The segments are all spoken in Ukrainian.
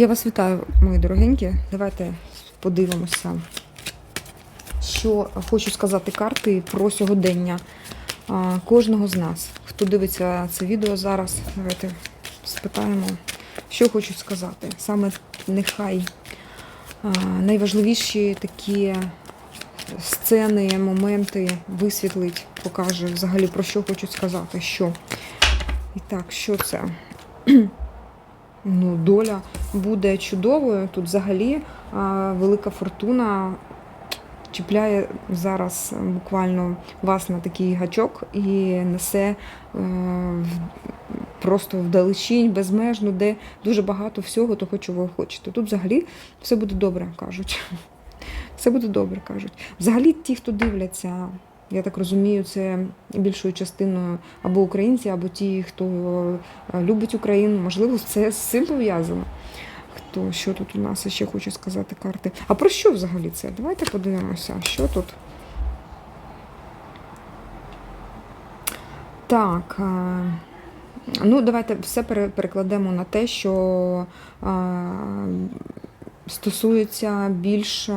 Я вас вітаю, мої дорогенькі. Давайте подивимося, що хочу сказати карти про сьогодення кожного з нас. Хто дивиться це відео зараз, давайте спитаємо, що хочуть сказати. Саме нехай найважливіші такі сцени, моменти висвітлить, покаже взагалі про що хочуть сказати. Що. І так, що це? Ну, доля буде чудовою. Тут взагалі велика фортуна чіпляє зараз буквально вас на такий гачок і несе е, просто вдалечінь, безмежно, де дуже багато всього того, чого ви хочете. Тут взагалі все буде добре, кажуть. Все буде добре, кажуть. Взагалі, ті, хто дивляться, я так розумію, це більшою частиною або українці, або ті, хто е, любить Україну. Можливо, це з цим пов'язано. Хто що тут у нас ще хочу сказати карти? А про що взагалі це? Давайте подивимося, що тут. Так. е, Ну, давайте все пере- перекладемо на те, що е, стосується більш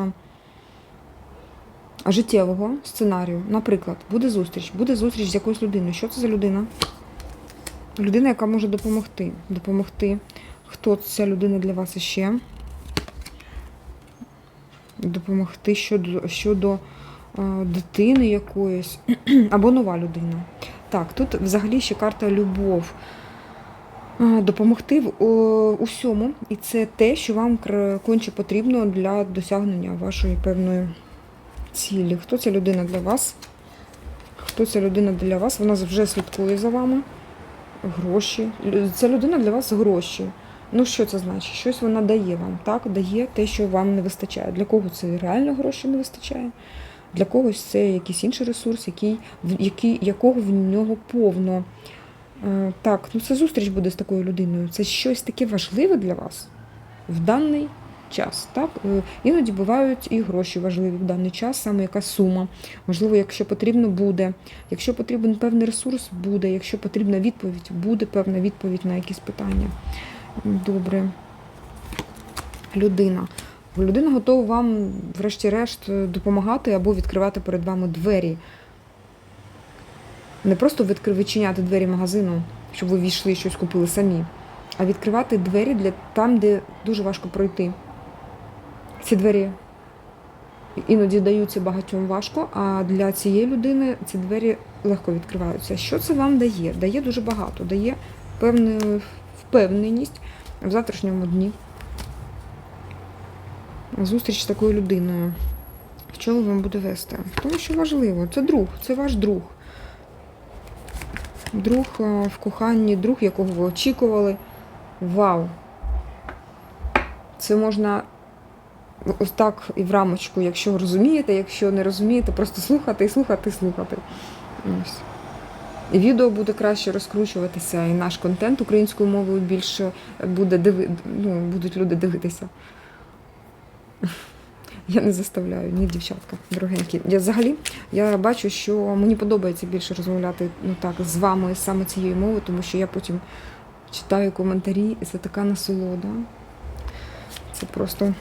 життєвого сценарію. Наприклад, буде зустріч, буде зустріч з якоюсь людиною. Що це за людина? Людина, яка може допомогти. Допомогти. Хто ця людина для вас іще? Допомогти щодо, щодо е, дитини якоїсь або нова людина. Так, тут взагалі ще карта любов. Е, Допомогти в о, усьому, і це те, що вам конче потрібно для досягнення вашої певної цілі. Хто ця людина для вас? Хто ця людина для вас? Вона вже слідкує за вами. Гроші. Ця людина для вас гроші. Ну, що це значить? Щось вона дає вам, так? Дає те, що вам не вистачає. Для кого це реально гроші не вистачає? Для когось це якийсь інший ресурс, який, який, якого в нього повно. Е, Так, ну це зустріч буде з такою людиною. Це щось таке важливе для вас в даний час. Так? Е, Іноді бувають і гроші важливі в даний час, саме якась сума. Можливо, якщо потрібно, буде. Якщо потрібен певний ресурс, буде. Якщо потрібна відповідь, буде певна відповідь на якісь питання. Добре. Людина. Людина готова вам, врешті-решт, допомагати або відкривати перед вами двері. Не просто відчиняти двері магазину, щоб ви війшли і щось купили самі, а відкривати двері для там, де дуже важко пройти. Ці двері іноді даються багатьом важко, а для цієї людини ці двері легко відкриваються. Що це вам дає? Дає дуже багато, дає певну впевненість в завтрашньому дні. Зустріч з такою людиною. В чому вам буде вести? Тому що важливо, це друг, це ваш друг. Друг е, в коханні, друг, якого ви очікували. Вау! Це можна ось так і в рамочку, якщо розумієте, якщо не розумієте, просто слухати і слухати, і слухати. Ось. І відео буде краще розкручуватися, і наш контент українською мовою більше буде диви... ну, будуть люди дивитися. Я не заставляю, ні, дівчатка, дорогенькі. Я взагалі я бачу, що мені подобається більше розмовляти ну так з вами саме цією мовою, тому що я потім читаю коментарі, і це така насолода. Це просто.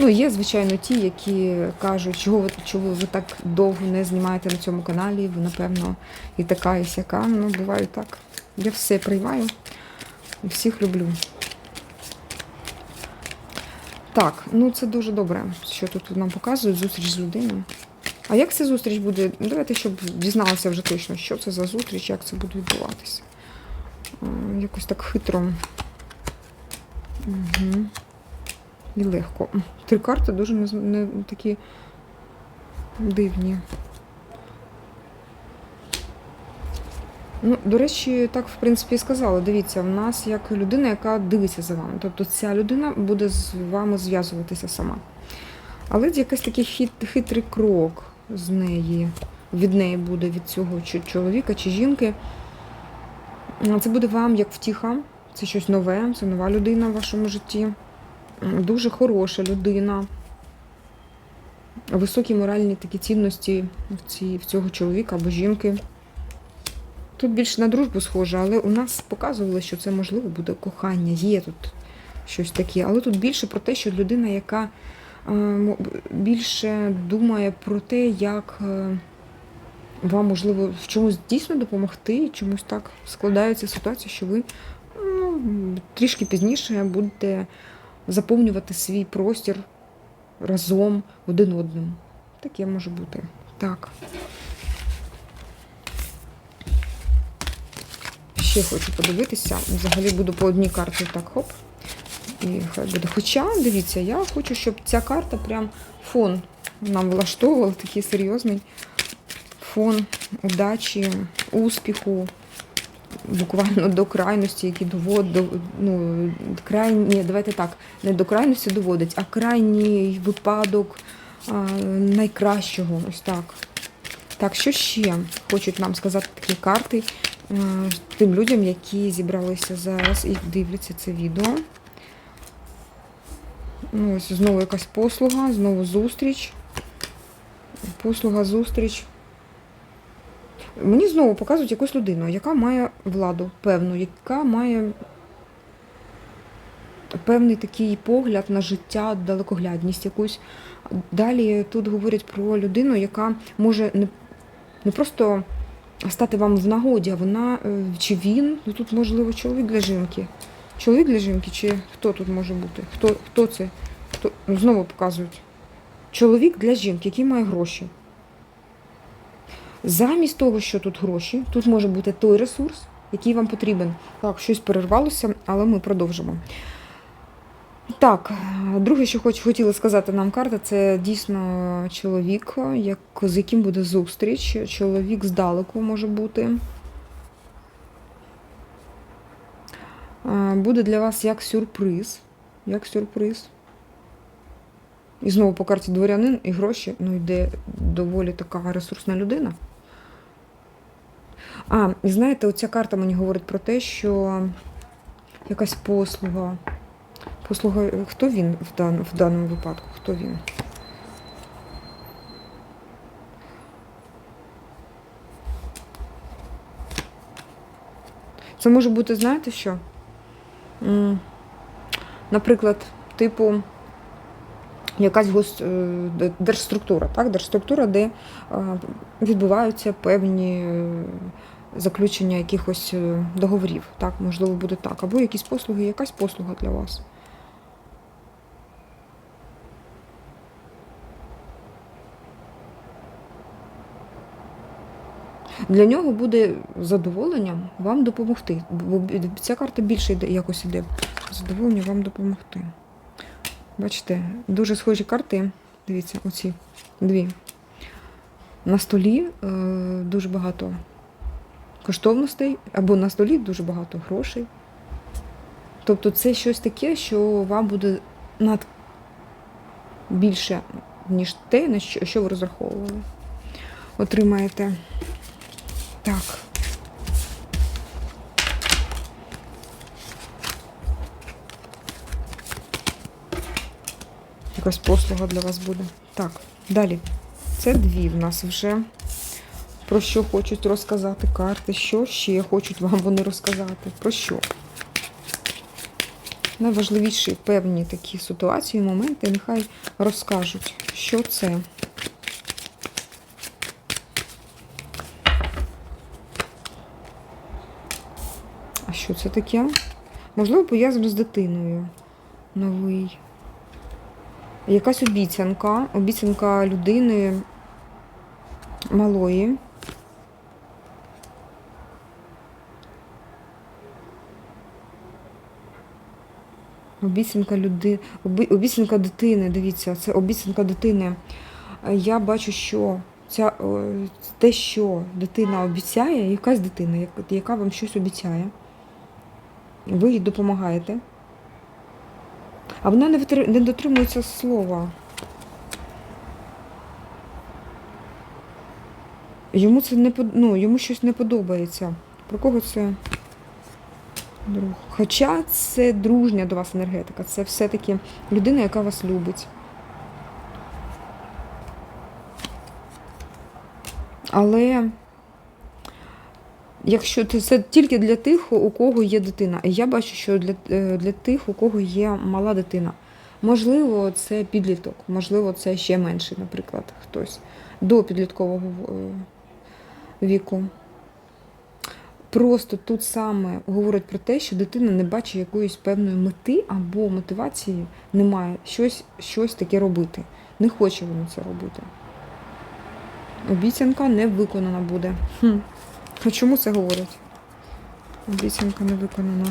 Ну, є, звичайно, ті, які кажуть, чого ви, чого ви так довго не знімаєте на цьому каналі, ви, напевно, і така, і сяка. Ну, буває так. Я все приймаю всіх люблю. Так, ну це дуже добре, що тут нам показують зустріч з людиною. А як ця зустріч буде? Давайте, щоб дізналися вже точно, що це за зустріч, як це буде відбуватися. Якось так хитро. Угу. І легко. Три карти дуже не, не такі дивні. Ну, до речі, так, в принципі, і сказала. Дивіться, в нас як людина, яка дивиться за вами. Тобто ця людина буде з вами зв'язуватися сама. Але якийсь такий хит, хитрий крок з неї, від неї буде, від цього чи чоловіка чи жінки. Це буде вам як втіха, це щось нове, це нова людина в вашому житті. Дуже хороша людина. Високі моральні такі цінності в, ці, в цього чоловіка або жінки. Тут більше на дружбу схоже, але у нас показували, що це можливо буде кохання. Є тут щось таке. Але тут більше про те, що людина, яка е, більше думає про те, як е, вам можливо в чомусь дійсно допомогти, чомусь так складається ситуація, що ви ну, трішки пізніше будете заповнювати свій простір разом один одним. Таке може бути. Так. Ще хочу подивитися. Взагалі буду по одній карті так хоп. І хай буде. Хоча, дивіться, я хочу, щоб ця карта прям фон нам влаштовувала такий серйозний фон удачі, успіху, буквально до крайності, які доводять, до, ну, крайні, давайте так, не до крайності доводить, а крайній випадок а, найкращого. Ось так. Так, що ще хочуть нам сказати такі карти е, тим людям, які зібралися зараз і дивляться це відео. Ну, ось знову якась послуга, знову зустріч. Послуга, зустріч. Мені знову показують якусь людину, яка має владу певну, яка має певний такий погляд на життя, далекоглядність якусь. Далі тут говорять про людину, яка може не, не просто стати вам в нагоді, а вона е, чи він, ну тут можливо чоловік для жінки. Чоловік для жінки, чи хто тут може бути? Хто, хто це? Хто? Ну, знову показують. Чоловік для жінки, який має гроші. Замість того, що тут гроші, тут може бути той ресурс, який вам потрібен. Так, щось перервалося, але ми продовжимо. Так, друге, що хоч хотіла сказати нам карта, це дійсно чоловік, як, з яким буде зустріч. Чоловік здалеку може бути. Буде для вас як сюрприз. Як сюрприз. І знову по карті дворянин і гроші. Ну, йде доволі така ресурсна людина. А, і знаєте, оця карта мені говорить про те, що якась послуга. Послуга, хто він в, дан, в даному випадку? Хто він? Це може бути, знаєте що? Наприклад, типу, якась гос... е, держструктура, так? Держструктура, де е, відбуваються певні е, заключення якихось договорів. Так, можливо, буде так. Або якісь послуги, якась послуга для вас. Для нього буде задоволенням вам допомогти. Бо ця карта більше йде, якось іде. Задоволення вам допомогти. Бачите, дуже схожі карти. Дивіться, оці дві. На столі е, дуже багато коштовностей, або на столі дуже багато грошей. Тобто це щось таке, що вам буде над більше, ніж те, на що, ви розраховували. Отримаєте. Так. Якась послуга для вас буде. Так, далі. Це дві в нас вже. Про що хочуть розказати карти, що ще хочуть вам вони розказати. Про що? Найважливіші певні такі ситуації, моменти, нехай розкажуть, що це. А що це таке? Можливо, пов'язано з дитиною. Новий. Якась обіцянка. Обіцянка людини малої. Обіцянка люди... обі- обіцянка дитини, дивіться, це обіцянка дитини. Я бачу, що ця, те, що дитина обіцяє, якась дитина, яка вам щось обіцяє, ви їй допомагаєте. А вона не, витри- не дотримується слова. Йому це не ну, йому щось не подобається. Про кого це? Друг. Хоча це дружня до вас енергетика, це все-таки людина, яка вас любить. Але Якщо це, тільки для тих, у кого є дитина. І я бачу, що для, е, для тих, у кого є мала дитина. Можливо, це підліток, можливо, це ще менший, наприклад, хтось до підліткового е, віку. Просто тут саме говорить про те, що дитина не бачить якоїсь певної мети або мотивації немає щось, щось таке робити. Не хоче вона це робити. Обіцянка не виконана буде. Хм. А чому це говорять? Обіцянка не виконана.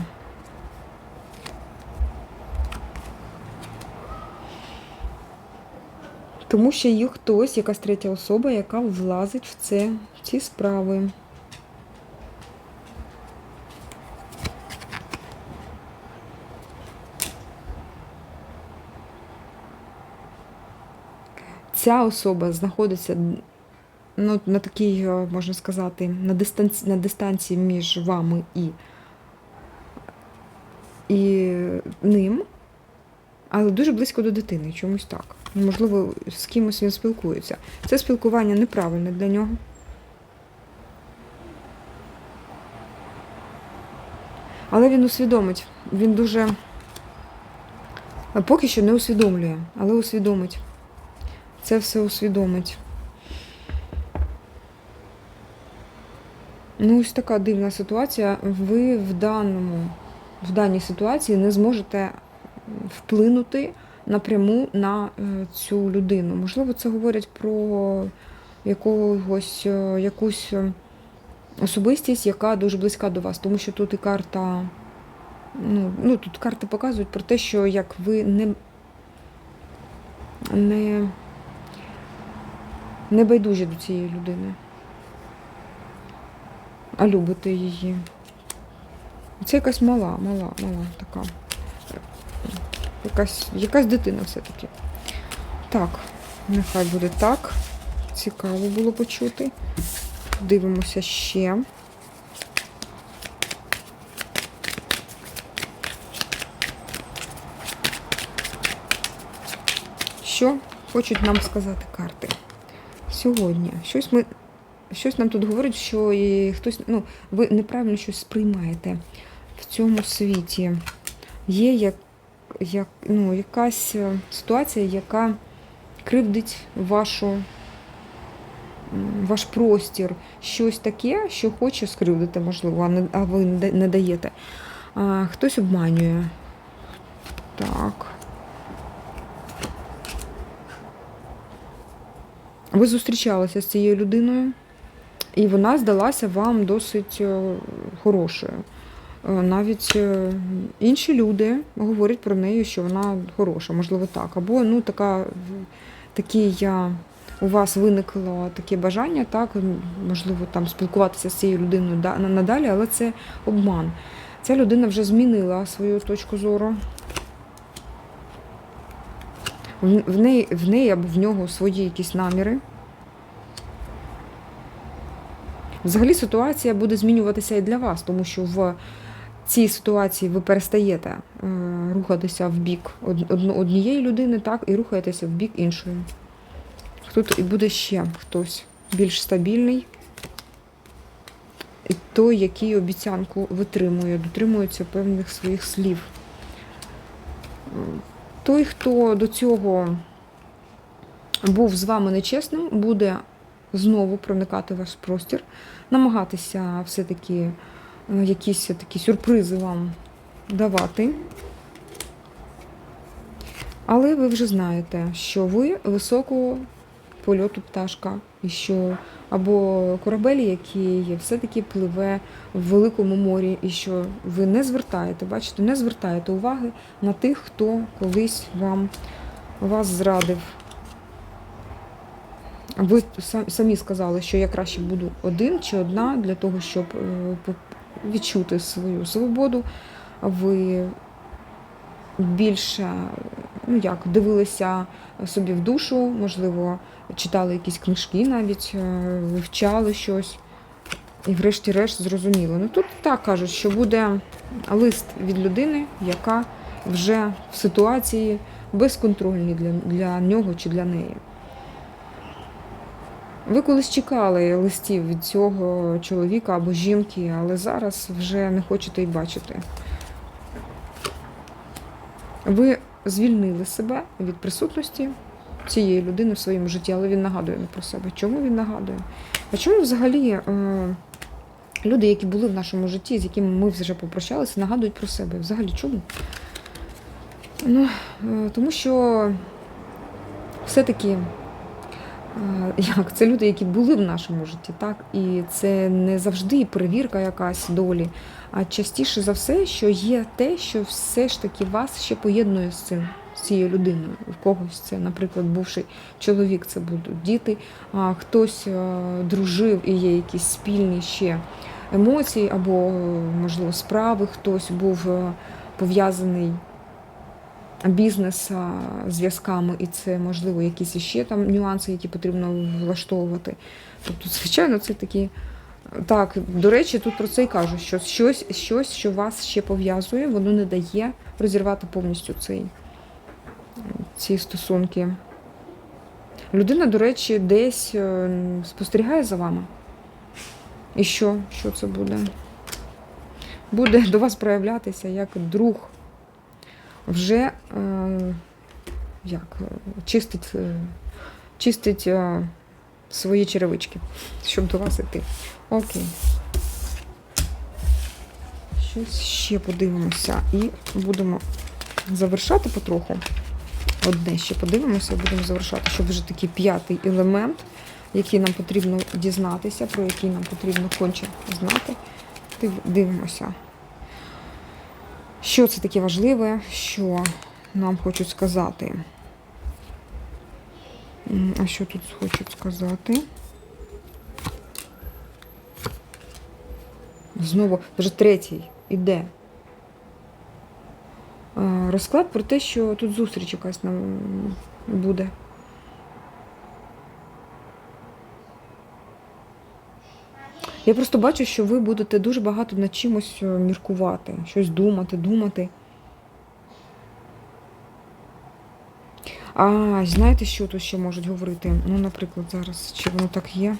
Тому що є хтось, якась третя особа, яка влазить в це, в ці справи. Ця особа знаходиться ну, на такій, е, можна сказати, на дистанції, на дистанції між вами і, і ним, але дуже близько до дитини, чомусь так. Можливо, з кимось він спілкується. Це спілкування неправильне для нього. Але він усвідомить. Він дуже поки що не усвідомлює, але усвідомить. Це все усвідомить. Ну, ось така дивна ситуація. Ви в даному, в даній ситуації не зможете вплинути напряму на е, цю людину. Можливо, це говорять про якогось, е, якусь е, особистість, яка дуже близька до вас, тому що тут і карта. Ну, ну тут карти показують про те, що як ви не, не, не байдужі до цієї людини а любите її. Це якась мала, мала, мала така. Якась, якась дитина все-таки. Так, нехай буде так. Цікаво було почути. Дивимося ще. Що хочуть нам сказати карти? Сьогодні щось ми щось нам тут говорить, що і хтось, ну, ви неправильно щось сприймаєте в цьому світі. Є як, як, ну, якась е, ситуація, яка кривдить вашу, ваш простір, щось таке, що хоче скривдити, можливо, а, ви не даєте. А, Хтось обманює. Так. Ви зустрічалися з цією людиною? І вона здалася вам досить е, хорошою. Е, навіть е, інші люди говорять про неї, що вона хороша, можливо, так. Або ну, така, такі я, у вас виникло таке бажання, так, можливо, там спілкуватися з цією людиною надалі, але це обман. Ця людина вже змінила свою точку зору. В неї, в неї або в нього свої якісь наміри. Взагалі ситуація буде змінюватися і для вас, тому що в цій ситуації ви перестаєте е, рухатися в бік однієї людини, так, і рухаєтеся в бік іншої. Тут і буде ще хтось більш стабільний, і той, який обіцянку витримує, дотримується певних своїх слів. Той, хто до цього був з вами нечесним, буде знову проникати в ваш простір, намагатися все-таки е, якісь такі сюрпризи вам давати. Але ви вже знаєте, що ви високого польоту пташка, і що або корабель, який все-таки пливе в великому морі, і що ви не звертаєте, бачите, не звертаєте уваги на тих, хто колись вам вас зрадив. Ви самі сказали, що я краще буду один чи одна для того, щоб е, відчути свою свободу. Ви більше ну як, дивилися собі в душу, можливо, читали якісь книжки, навіть е, вивчали щось. І, врешті-решт, зрозуміло. Ну тут так кажуть, що буде лист від людини, яка вже в ситуації безконтрольній для, для нього чи для неї. Ви колись чекали листів від цього чоловіка або жінки, але зараз вже не хочете й бачити. Ви звільнили себе від присутності цієї людини в своєму житті, але він нагадує не про себе. Чому він нагадує? А чому взагалі е, люди, які були в нашому житті, з якими ми вже попрощалися, нагадують про себе? Взагалі чому? Ну, е, тому що все-таки, як це люди, які були в нашому житті, так? І це не завжди перевірка якась долі, а частіше за все, що є те, що все ж таки вас ще поєднує з цим. З цією людиною. У когось це, наприклад, бувший чоловік, це будуть діти, а хтось е, дружив і є якісь спільні ще емоції, або, можливо, справи, хтось був е, пов'язаний бізнес зв'язками, і це, можливо, якісь іще там нюанси, які потрібно влаштовувати. Тобто, звичайно, це такі. Так, до речі, тут про це і кажуть, що щось, щось, що вас ще пов'язує, воно не дає розірвати повністю цей, ці стосунки. Людина, до речі, десь е, спостерігає за вами. І що? Що це буде? Буде до вас проявлятися як друг. Вже е, як, е, чистить, е, чистить е, свої черевички, щоб до вас іти. Окей. Щось ще подивимося і будемо завершати потроху. Одне ще подивимося і будемо завершати, щоб вже такий п'ятий елемент, який нам потрібно дізнатися, про який нам потрібно конче знати. Дивимося. Що це таке важливе, що нам хочуть сказати? А що тут хочуть сказати? Знову, вже третій іде. Е, Розклад про те, що тут зустріч якась нам буде. Я просто бачу, що ви будете дуже багато над чимось е, міркувати, щось думати, думати. А, знаєте, що тут ще можуть говорити? Ну, наприклад, зараз, чи воно так є?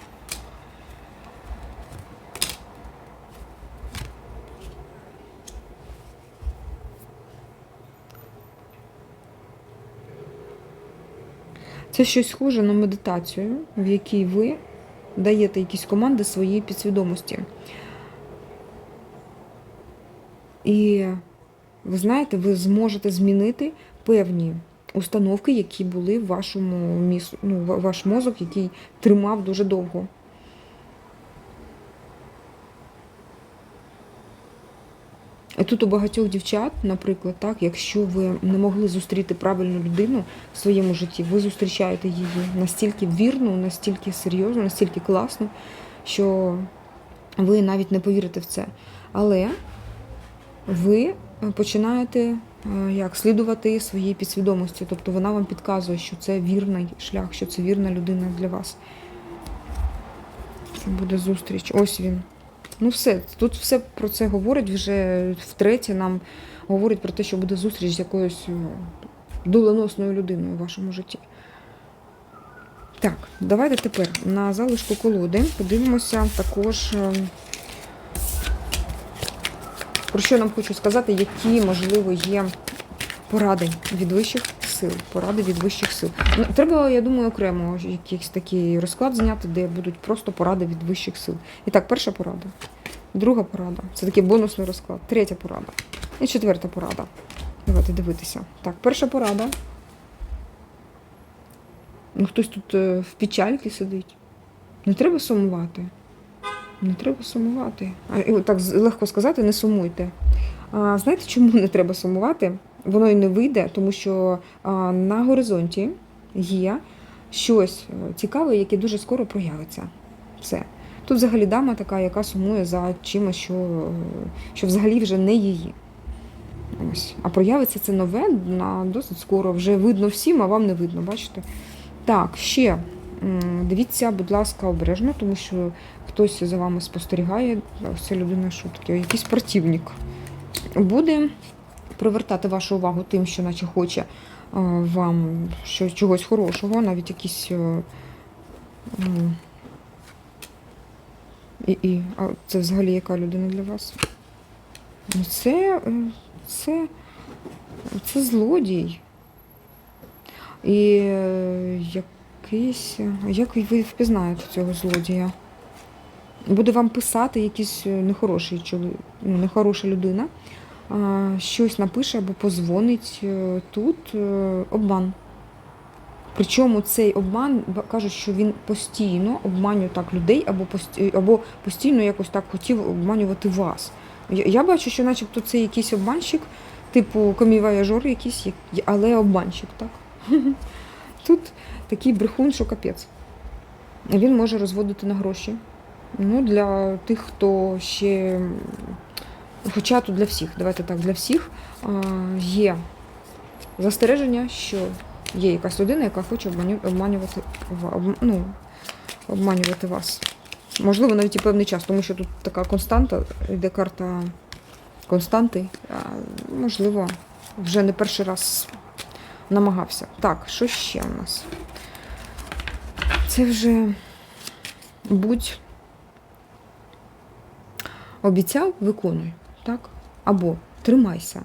Це щось схоже на медитацію, в якій ви даєте якісь команди своїй підсвідомості. І ви знаєте, ви зможете змінити певні установки, які були в вашому міс... ну, ва- ваш мозок, який тримав дуже довго. І тут у багатьох дівчат, наприклад, так, якщо ви не могли зустріти правильну людину в своєму житті, ви зустрічаєте її настільки вірно, настільки серйозно, настільки класно, що ви навіть не повірите в це. Але ви починаєте е, як слідувати своїй підсвідомості, тобто вона вам підказує, що це вірний шлях, що це вірна людина для вас. Це буде зустріч. Ось він. Ну, все, тут все про це говорить вже втретє. Нам говорить про те, що буде зустріч з якоюсь е, доленосною людиною у вашому житті. Так, давайте тепер на залишку колоди подивимося також, е, про що нам хочу сказати, які, можливо, є поради від вищих сил. Поради від вищих сил. Ну, треба, я думаю, окремо якийсь такий розклад зняти, де будуть просто поради від вищих сил. І так, перша порада. Друга порада. Це такий бонусний розклад. Третя порада. І четверта порада. Давайте дивитися. Так, перша порада. Ну, хтось тут е, в печальці сидить. Не треба сумувати. Не треба сумувати. А, і так легко сказати, не сумуйте. А, знаєте, чому не треба сумувати? Воно і не вийде, тому що на горизонті є щось е, цікаве, яке дуже скоро проявиться. Все. Тут взагалі дама така, яка сумує за чимось, що, е, що взагалі вже не її. Ось. А проявиться це нове на досить скоро. Вже видно всім, а вам не видно, бачите? Так, ще дивіться, будь ласка, обережно, тому що хтось за вами спостерігає. Ось Ця людина, що таке, якийсь противник. Буде привертати вашу увагу тим, що наче хоче е, вам чогось хорошого, навіть якісь е, І, і, а це взагалі яка людина для вас? Ну, це, е, це, це злодій. І якийсь. Як ви впізнаєте цього злодія? Буде вам писати якийсь нехороший чоловік, ну, нехороша людина, щось напише або позвонить е, тут е, обман. Причому цей обман кажуть, що він постійно обманює так людей, або або постійно якось так хотів обманювати вас. Я, я бачу, що начебто це якийсь обманщик, типу комівояжор якийсь, але обманщик, так? Тут такий брехун, що капець. Він може розводити на гроші. Ну, для тих, хто ще. Хоча тут для всіх, давайте так, для всіх є застереження, що є якась людина, яка хоче обманювати, ну, обманювати вас. Можливо, навіть і певний час, тому що тут така константа, йде карта константи, можливо, вже не перший раз намагався. Так, що ще у нас? Це вже будь обіцяв, виконуй, так? Або тримайся.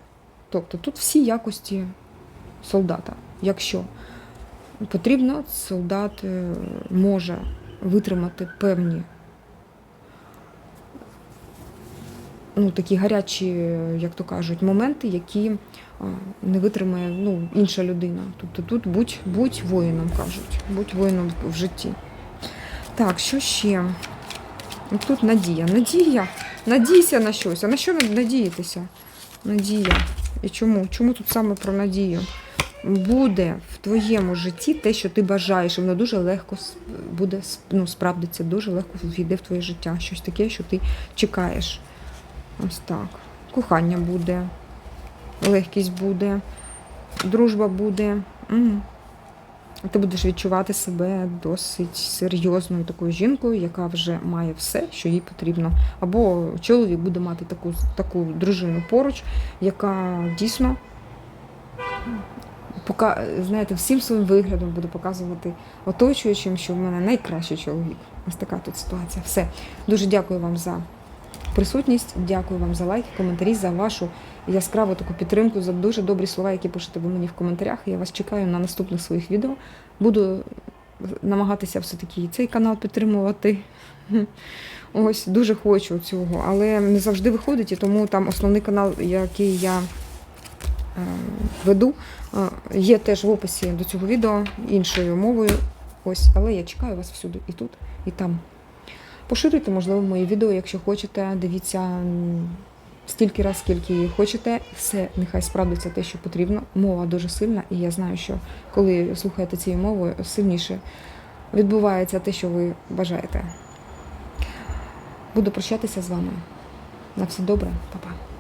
Тобто тут всі якості солдата. Якщо потрібно, солдат е, може витримати певні ну, такі гарячі, як то кажуть, моменти, які не витримає ну, інша людина. Тобто тут будь, будь воїном, кажуть, будь воїном в житті. Так, що ще? Тут надія. Надія. Надійся на щось. А на що надіятися? Надія. І чому? Чому тут саме про надію? Буде в твоєму житті те, що ти бажаєш, і воно дуже легко буде ну, справдиться, дуже легко війде в твоє життя. Щось таке, що ти чекаєш. Ось так. Кохання буде, легкість буде, дружба буде. М. Ти будеш відчувати себе досить серйозною такою жінкою, яка вже має все, що їй потрібно. Або чоловік буде мати таку, таку дружину поруч, яка дійсно пока, знаєте, всім своїм виглядом буде показувати оточуючим, що в мене найкращий чоловік. Ось така тут ситуація. Все. Дуже дякую вам за присутність. Дякую вам за лайки, коментарі, за вашу яскраву таку підтримку, за дуже добрі слова, які пишете ви мені в коментарях. Я вас чекаю на наступних своїх відео. Буду намагатися все-таки цей канал підтримувати. Ось дуже хочу цього, але не завжди виходить, і тому там основний канал, який я е, веду, е, є теж в описі до цього відео іншою мовою. Ось, але я чекаю вас всюди, і тут, і там. Поширюйте, можливо, мої відео, якщо хочете. Дивіться стільки раз, скільки хочете. Все, нехай справдиться те, що потрібно. Мова дуже сильна, і я знаю, що коли слухаєте цією мовою, сильніше відбувається те, що ви бажаєте. Буду прощатися з вами. На все добре, Па-па.